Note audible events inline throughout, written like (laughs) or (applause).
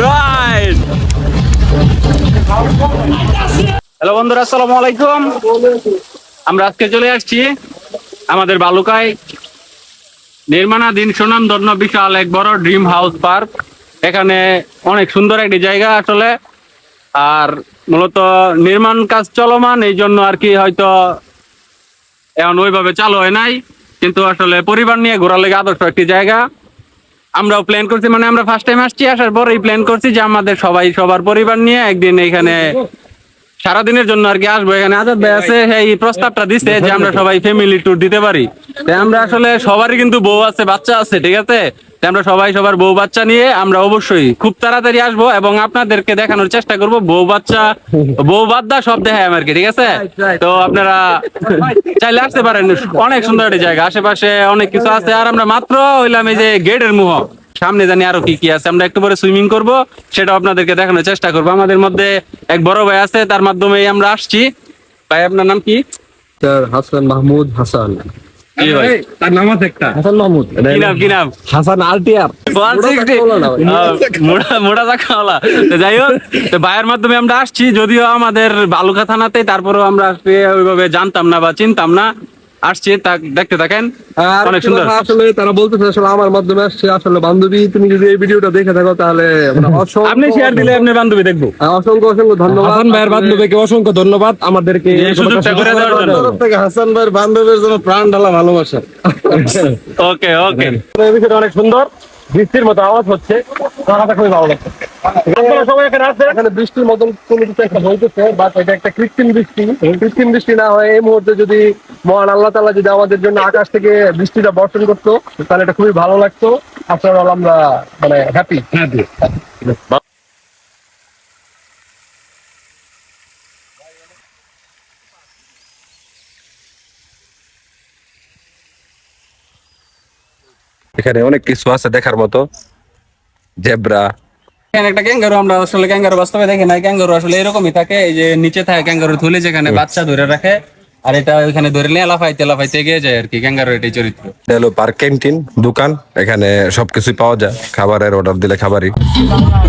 Right hello বন্ধুরা, আসসালামু আলাইকুম। আমরা আজকে চলে আসছি আমাদের বালুকায়। নির্মাণাধীন সুনামধন্য বিশাল এক বড় ড্রিম হাউস পার্ক। এখানে অনেক সুন্দর একটি জায়গা আসলে। আর মূলত নির্মাণ কাজ চলমান, এই জন্য আর কি হয়তো এখন ওইভাবে চালু হয় নাই। কিন্তু আসলে পরিবার নিয়ে ঘোরার লেগে আদর্শ একটি জায়গা। আমরাও প্ল্যান করছি মানে আমরা ফার্স্ট টাইম আসছি, আসার পরেই প্ল্যান করছি যে আমাদের সবাই, সবার পরিবার নিয়ে একদিন এখানে সারাদিনের জন্য আর কি আসব। এখানে আজাদ ভাই আছে, এই প্রস্তাবটা দিছে যে আমরা সবাই ফ্যামিলি ট্যুর দিতে পারি। আমরা আসলে সবারই কিন্তু বউ আছে, বাচ্চা আছে, ঠিক আছে? আমরা সবাই সবার বউ বাচ্চা নিয়ে আমরা অবশ্যই খুব তাড়াতাড়ি আসব এবং আপনাদেরকে দেখানোর চেষ্টা করব। বউ বাচ্চা বউ বাদ্দা সব দেখায় আমার কি ঠিক আছে? তো আপনারা চাইলে আসতে পারেন অনেক সুন্দর একটি জায়গা। আশেপাশে অনেক কিছু আছে আর আমরা মাত্র হইলাম এই যে গেটের মুহ সামনে জানি আরও কি কি আছে আমরা একটু পরে সুইমিং করব সেটা আপনাদেরকে দেখানোর চেষ্টা করব। আমাদের মধ্যে এক বড় ভাই আছে তার মাধ্যমে আমরা আসছি। ভাই আপনার নাম কি? স্যার হাসান মাহমুদ হাসান। তার নাম আছে একটা। হাসান মাহমুদ। কি নাম কি নাম? হাসান আলটিয়ার। মোড়া মোড়া তো যাই হোক তো ভাইয়ের মাধ্যমে আমরা আসছি যদিও আমাদের বালুকা থানাতে তারপরেও আমরা ওইভাবে জানতাম না বা চিনতাম না। আসছি তা দেখতে থাকেন। অনেক সুন্দর। আসলে তারা বলতেছে আসলে আমার মাধ্যমে আসছে। আসলে বান্ধবী তুমি যদি এই ভিডিওটা দেখে থাকো তাহলে মানে আপনি শেয়ার দিলে আপনার বান্ধবী দেখব। অসংখ্য অসংখ্য ধন্যবাদ। হাসান ভাইয়ের বান্ধবীকে অসংখ্য ধন্যবাদ। আমাদেরকে সুযোগটা করে দেওয়ার জন্য। থেকে হাসান ভাইয়ের বান্ধবীর জন্য প্রাণ ঢালা ভালোবাসা। (laughs) ওকে ওকে এই বিষয়টা অনেক সুন্দর। বৃষ্টির মতো আওয়াজ হচ্ছে। জায়গাটা খুবই ভালো লাগছে। এখানে বৃষ্টির মতন কোনো কিছু একটা হইতেছে বাট এটা একটা কৃত্রিম বৃষ্টি। কৃত্রিম বৃষ্টি না হয় এই মুহূর্তে যদি মহান আল্লাহ তাআলা যদি আমাদের জন্য আকাশ থেকে বৃষ্টিটা বর্ষণ করতো তাহলে এটা খুবই ভালো লাগতো। আপনারা আমরা মানে হ্যাপি এখানে অনেক কিছু আছে দেখার মতো। জেব্রা এখানে একটা ক্যাঙ্গারু আমরা আসলে ক্যাঙ্গারু বাস্তবে দেখি না ক্যাঙ্গারু আসলে এরকমই থাকে এই যে নিচে থাকে ক্যাঙ্গারু থুলে যেখানে বাচ্চা ধরে রাখে আর এটা ওইখানে ধরে নিয়ে লাফাইতে লাফাইতে এগিয়ে যায় আর কি। ক্যাঙ্গারু এটাই চরিত্র। এটা হলো পার্ক ক্যান্টিন দোকান এখানে সবকিছুই পাওয়া যায় খাবারের অর্ডার দিলে খাবারই।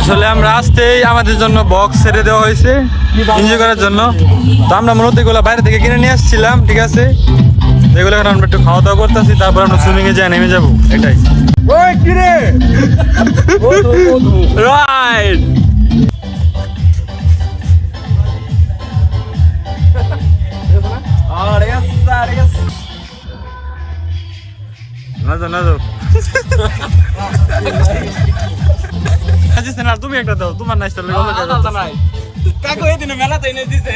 আসলে আমরা আসতেই আমাদের জন্য বক্স ছেড়ে দেওয়া হয়েছে এনজয় করার জন্য। তো আমরা মূলত এগুলো বাইরে থেকে কিনে নিয়ে আসছিলাম ঠিক আছে? এগুলো এখন আমরা একটু খাওয়া দাওয়া করতেছি তারপর আমরা সুইমিং এ যাই নেমে যাব এটাই। রাইট না তো না তো না তুমি একটা দাও তোমার নাইস তাহলে কাকু এদিন মেলাতে এনে দিছে।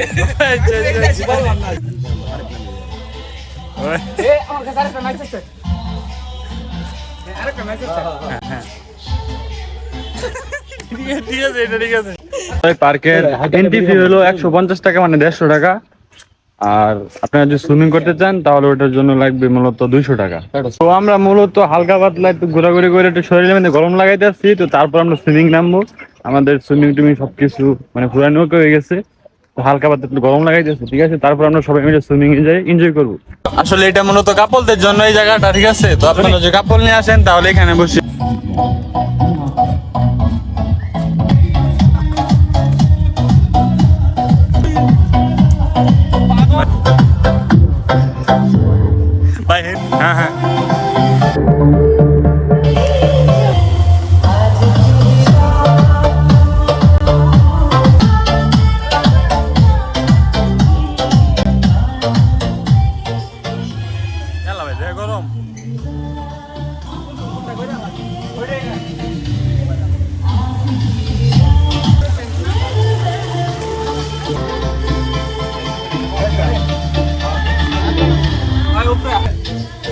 ঠিক আছে এটা ঠিক আছে। পার্কের এন্ট্রি ফি হলো একশো পঞ্চাশ টাকা মানে দেড়শো টাকা। আর আপনারা যদি সুইমিং করতে চান তাহলে ওটার জন্য লাগবে মূলত দুইশো টাকা। তো আমরা মূলত হালকা পাতলা একটু ঘোরাঘুরি করে একটু শরীরে মধ্যে গরম লাগাইতে আসছি তো তারপর আমরা সুইমিং নামবো। আমাদের সুইমিং টুইমিং সবকিছু মানে পুরানো হয়ে গেছে। হালকা পাতলা একটু গরম দিয়েছে, ঠিক আছে? তারপর আমরা সবাই মিলে সুইমিং এ যাই এনজয় করব। আসলে এটা মূলত কাপলদের জন্য এই জায়গাটা, ঠিক আছে? তো আপনারা যে কাপল নিয়ে আসেন, তাহলে এখানে বসে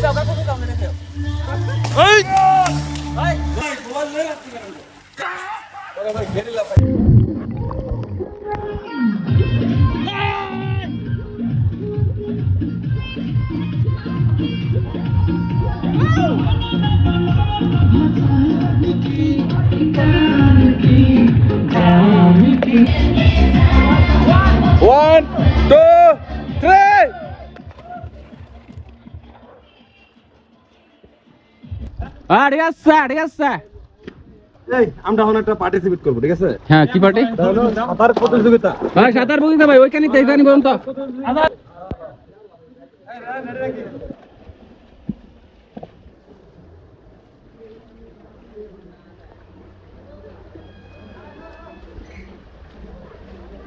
vào các cô chú còng này được hiểu ấy ấy Thank you. ঠিক আছে ঠিক আছে এই আমরা এখন একটা পার্টিসিপেট করব ঠিক আছে? হ্যাঁ কি পার্টি সাঁতার প্রতিযোগিতা। ভাই সাঁতার বুঝতে ভাই ওইখানে তো বলুন তো।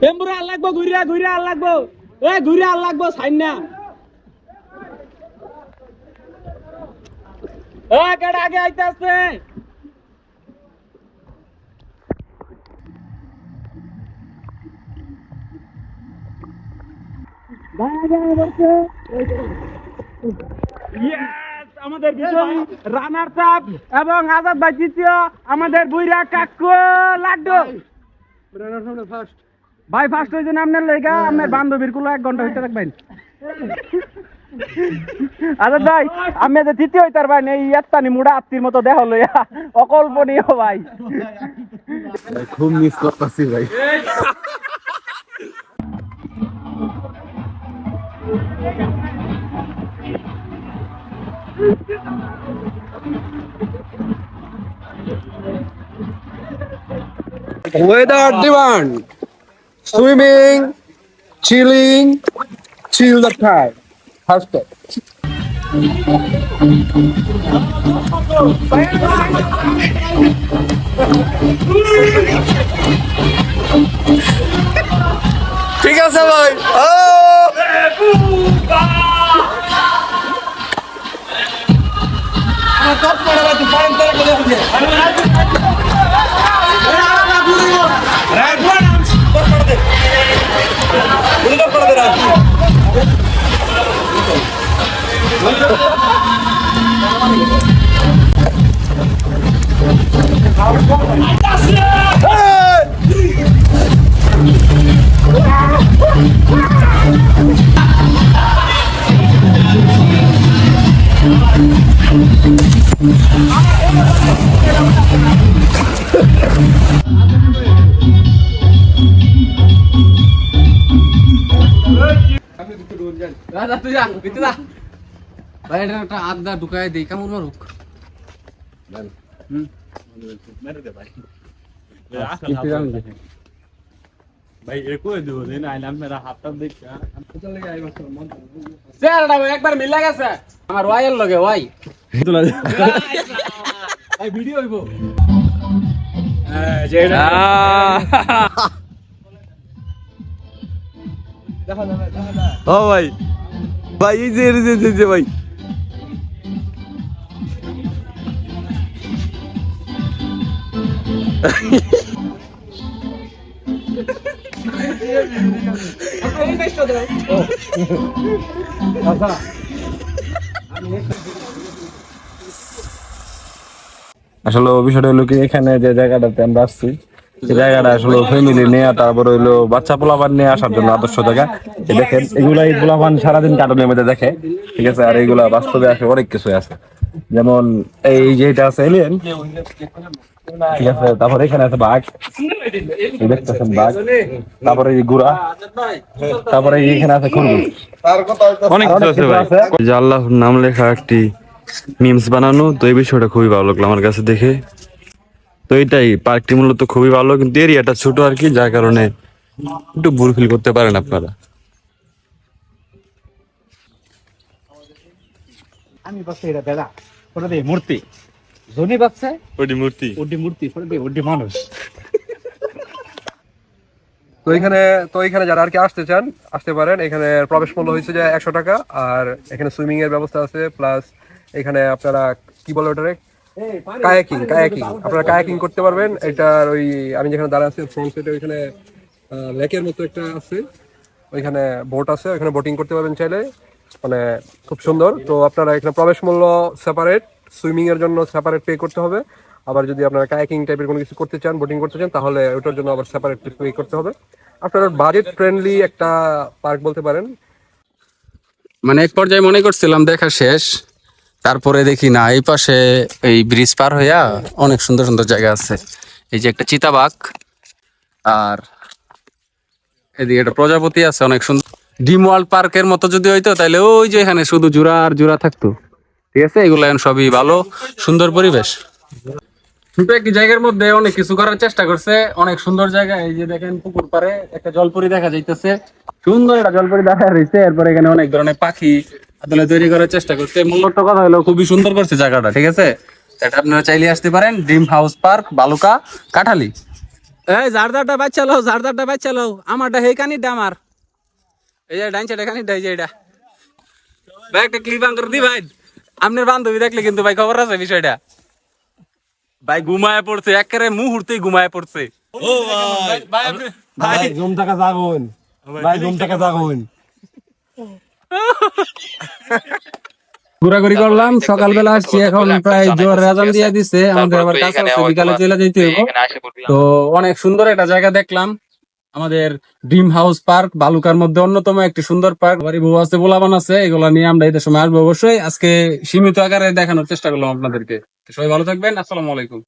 টেম্পুরা আর লাগবো ঘুরিয়া ঘুরিয়া আর লাগবো এ ঘুরিয়া আর লাগবো সাইন না কেডা আগে আইতে আসছে Yes! আমাদের রানার চাপ এবং আজাদ ভাই আমাদের বুইরা কাকু, লাড্ডু ভাই ফার্স্ট হয়েছে আপনার লেগা, আপনার বান্ধবীর কুলো এক ঘণ্টা হইতে থাকবেন (laughs) আচ্ছা ভাই আমি যে তৃতীয় হইতে পারবেন এই একটানি মুড়া আত্মীর মতো দেহ লইয়া (laughs) অকল্পনীয় ভাই। খুব মিস করতেছি ভাই। Weather demand, swimming, chilling, chill the time. Hashtag. ঠিক আছে ভাই। তুই যা ভিতরে যা ভাই এটা একটা আদা ঢুকায় দেই কেমন মারুক ভাই এ কই দেবো দিন আইলাম মেরা হাতটা দেখে চেহারাটা ভাই একবার মিলা গেছে আমার ওয়াইয়ের লগে ওয়াই ভাই ভিডিও হইব ও ভাই ভাই এই যে এই যে, এই যে ভাই আসলে বিষয়টা হলো কি, এখানে যে জায়গাটাতে আমরা আসছি জায়গাটা আসলে ফ্যামিলি নিয়ে, তারপর হইল বাচ্চা পোলাপান নিয়ে আসার জন্য আদর্শ জায়গা। দেখেন এগুলা পোলাপান সারাদিন কার্টুনের মধ্যে দেখে, ঠিক আছে? আর এইগুলা বাস্তবে আসে অনেক কিছু আছে। যেমন এই যেটা আছে এলিয়েন ঠিক আছে তারপর এখানে আছে বাঘ। দেখতেছেন বাঘ। তারপরে গুড়া। তারপরে এখানে আছে খরগোশ। অনেক কিছু আছে ভাই। যে আল্লাহর নাম লেখা একটি মিমস বানানো তো এই বিষয়টা খুবই ভালো লাগল আমার কাছে দেখে। তো এটাই পার্কটি মূলত খুবই ভালো কিন্তু এরিয়াটা ছোট আর কি যার কারণে একটু বুর ফিল করতে পারেন আপনারা। আমি এটা দাদা ওটা দিয়ে মূর্তি। জনি পাচ্ছে ওটি মূর্তি। ওটি মূর্তি ওটা ওটি মানুষ। তো এখানে তো এখানে যারা আর কি আসতে চান আসতে পারেন। এখানে প্রবেশ মূল্য হয়েছে যে একশো টাকা আর এখানে সুইমিং এর ব্যবস্থা আছে প্লাস এখানে আপনারা কি বলে ওটারে? কায়াকিং কায়াকিং আপনারা কায়াকিং করতে পারবেন। এটার ওই আমি যেখানে দাঁড়া আছি ফ্রন্ট সাইডে ওইখানে লেকের মতো একটা আছে। ওইখানে বোট আছে ওইখানে বোটিং করতে পারবেন চাইলে। মানে খুব সুন্দর। তো আপনারা এখানে প্রবেশ মূল্য সেপারেট সুইমিং এর জন্য সেপারেট পে করতে হবে। আবার যদি আপনারা কায়াকিং টাইপের কোনো কিছু করতে চান বোটিং করতে চান, তাহলে ওটার জন্য আবার সেপারেট পে করতে হবে। আপনারা বাজেট ফ্রেন্ডলি একটা পার্ক বলতে পারেন। মানে এক পর্যায়ে মনে করছিলাম দেখা শেষ, তারপরে দেখি না, এই পাশে এই ব্রিজ পার হইয়া অনেক সুন্দর সুন্দর জায়গা আছে। এই যে একটা চিতাবাঘ, আর এদিকে একটা প্রজাপতি আছে, অনেক সুন্দর। ডিম ওয়ার্ল্ড পার্কের মতো যদি হইতো তাহলে ওই যে এখানে শুধু জোড়া আর জোড়া থাকতো। ঠিক আছে? এগুলো এখন সবই ভালো সুন্দর পরিবেশ। ছোট একটি জায়গার মধ্যে অনেক কিছু করার চেষ্টা করছে। অনেক সুন্দর জায়গা এই যে দেখেন পুকুর পারে একটা জলপরি দেখা যাইতেছে। সুন্দর একটা জলপরি দেখা রয়েছে এরপর এখানে অনেক ধরনের পাখি আসলে তৈরি করার চেষ্টা করছে। মূলত কথা হলো খুবই সুন্দর করছে জায়গাটা ঠিক আছে? এটা আপনারা চাইলে আসতে পারেন। Dream house park Baluka Kathali. এই জারদারটা বাচ্চা লও জারদারটা বাচ্চা লও। আমারটা হেই কানিটা আমার। এই যে ডাইনটা কানিটা এই যে এটা। ভাই একটা ক্লিপ আন দি ভাই আপনার বান্ধবী দেখলে কিন্তু ভাই খবর আছে বিষয়টা? ভাই ঘুমায় পড়ছে একেবারে মুহূর্তেই ঘুমায় পড়ছে। ও ভাই। ভাই ভাই ঘুম টাকা জাগুন। ভাই ঘুম টাকা জাগুন। (laughs) ঘোরাঘুরি করলাম সকালবেলা আসছি এখন প্রায় জোর রাজান দিয়ে দিছে। আমাদের আবার কাছে আছে বিকালে চলে যেতে হবে তো অনেক সুন্দর একটা জায়গা দেখলাম। আমাদের ড্রিম হাউস পার্ক বালুকার মধ্যে অন্যতম একটি সুন্দর পার্ক বাড়ি বউ আছে, বোলাবান আছে, এগুলা নিয়ে আমরা এদের সময় আসব অবশ্যই। আজকে সীমিত আকারে দেখানোর চেষ্টা করলাম আপনাদেরকে। সবাই ভালো থাকবেন, আসসালামু আলাইকুম।